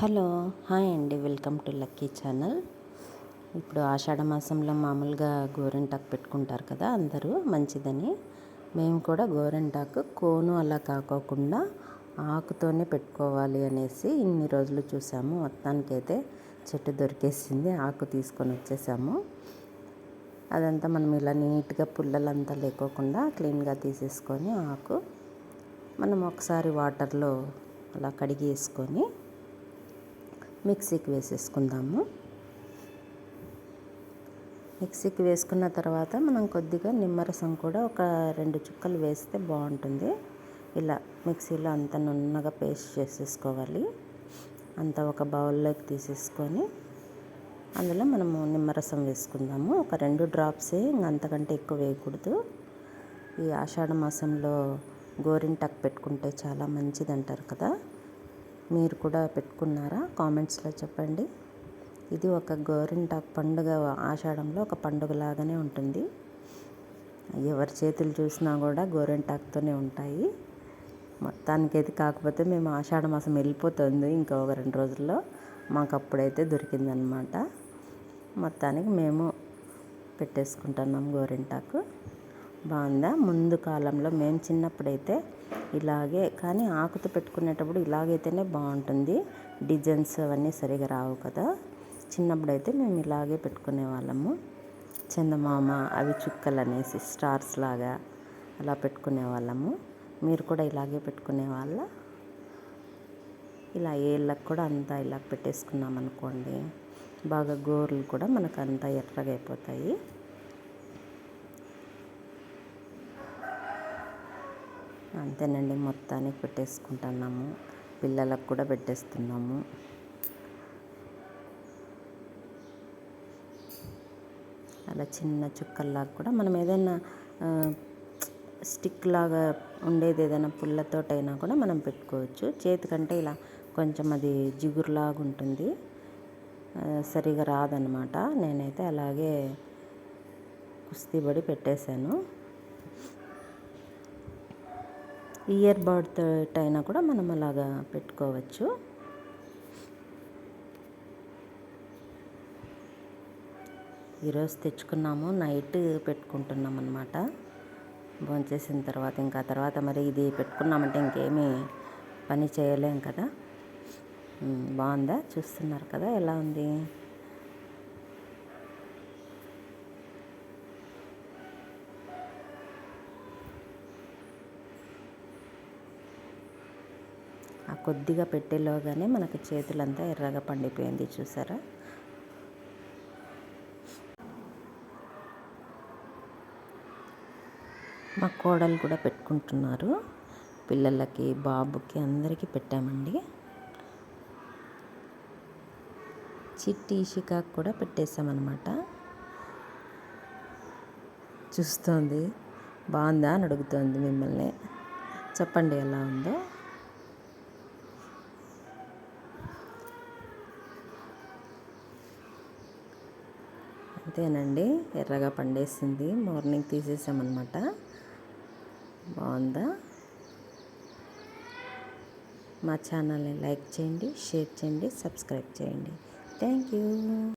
Hello hi అండి. Welcome to lucky channel. ఇప్పుడు ఆషాఢ మాసంలో మామూలుగా గోరింటాకు పెట్టుకుంటారు కదా అందరూ మంచిదని. మేము కూడా గోరింటాకు కోను అలా కాకోకుండా ఆకుతోనే పెట్టుకోవాలి అనేసి ఇన్ని రోజులు చూసాము. మొత్తానికైతే చెట్టు దొరికేసింది ఆకు తీసుకొని వచ్చేసాము. అదంతా మనం ఇలా నీట్గా పుల్లలంతా లేకోకుండా క్లీన్గా తీసేసుకొని ఆకు మనం ఒకసారి వాటర్లో అలా కడిగి వేసుకొని మిక్సీకి వేసేసుకుందాము. మిక్సీకి వేసుకున్న తర్వాత మనం కొద్దిగా నిమ్మరసం కూడా ఒక రెండు చుక్కలు వేస్తే బాగుంటుంది. ఇలా మిక్సీలో అంత నున్నగా పేస్ట్ చేసేసుకోవాలి. అంతా ఒక బౌల్లోకి తీసేసుకొని అందులో మనము నిమ్మరసం వేసుకుందాము. ఒక రెండు డ్రాప్సే అంతకంటే ఎక్కువ వేయకూడదు. ఈ ఆషాఢ మాసంలో గోరింటాకు పెట్టుకుంటే చాలా మంచిది అంటారు కదా. మీరు కూడా పెట్టుకున్నారా? కామెంట్స్లో చెప్పండి. ఇది ఒక గోరింటాకు పండుగ ఆషాఢంలో ఒక పండుగ లాగానే ఉంటుంది. ఎవరి చేతులు చూసినా కూడా గోరింటాకుతోనే ఉంటాయి. మొత్తానికి అయితే కాకపోతే మేము ఆషాఢ మాసం వెళ్ళిపోతుంది ఇంకా ఒక రెండు రోజుల్లో. మాకు అప్పుడైతే దొరికిందనమాట. మొత్తానికి మేము పెట్టేసుకుంటున్నాం గోరింటాకు. బాగుందా? ముందు కాలంలో మేము చిన్నప్పుడైతే ఇలాగే కానీ ఆకుతో పెట్టుకునేటప్పుడు ఇలాగైతేనే బాగుంటుంది. డిజైన్స్ అవన్నీ సరిగా రావు కదా. చిన్నప్పుడైతే మేము ఇలాగే పెట్టుకునే వాళ్ళము చందమామ అవి చుక్కలు అనేసి స్టార్స్ లాగా అలా పెట్టుకునే వాళ్ళము మీరు కూడా ఇలాగే పెట్టుకునే వాళ్ళ ఇలా ఏళ్ళకు కూడా అంతా ఇలా పెట్టేసుకున్నాం అనుకోండి బాగా గోర్లు కూడా మనకు అంతా ఎర్రగా అయిపోతాయి. అంతేనండి మొత్తానికి పెట్టేసుకుంటున్నాము పిల్లలకు కూడా పెట్టేస్తున్నాము. అలా చిన్న చుక్కల్లాగా కూడా మనం ఏదైనా స్టిక్ లాగా ఉండేది ఏదైనా పుల్లతోటైనా కూడా మనం పెట్టుకోవచ్చు. చేతికంటే ఇలా కొంచెం అది జిగురులాగా ఉంటుంది. సరిగా రాదనమాట నేనైతే అలాగే కుస్తీ పడి పెట్టేశాను. ఇయర్ బడ్ అయినా కూడా మనం అలాగా పెట్టుకోవచ్చు. ఈరోజు తెచ్చుకున్నాము నైట్ పెట్టుకుంటున్నాం అనమాట భోంచేసిన తర్వాత ఇంకా తర్వాత మరి ఇది పెట్టుకున్నామంటే ఇంకేమీ పని చేయలేం కదా. బాగుందా? చూస్తున్నారు కదా ఎలా ఉంది? కొద్దిగా పెట్టేలోగానే మనకు చేతులంతా ఎర్రగా పండిపోయింది చూసారా? మా కోడలు కూడా పెట్టుకుంటున్నారు. పిల్లలకి బాబుకి అందరికీ పెట్టామండి. చిట్టి షికాకు కూడా పెట్టేసామన్నమాట చూస్తోంది. బాగుందా అని అడుగుతోంది మిమ్మల్ని. చెప్పండి ఎలా ఉందో. అంతేనండి. ఎర్రగా పండేసింది. మార్నింగ్ తీసేసామన్నమాట. బాగుందా? మా ఛానల్ని లైక్ చేయండి షేర్ చేయండి సబ్స్క్రైబ్ చేయండి. Thank you.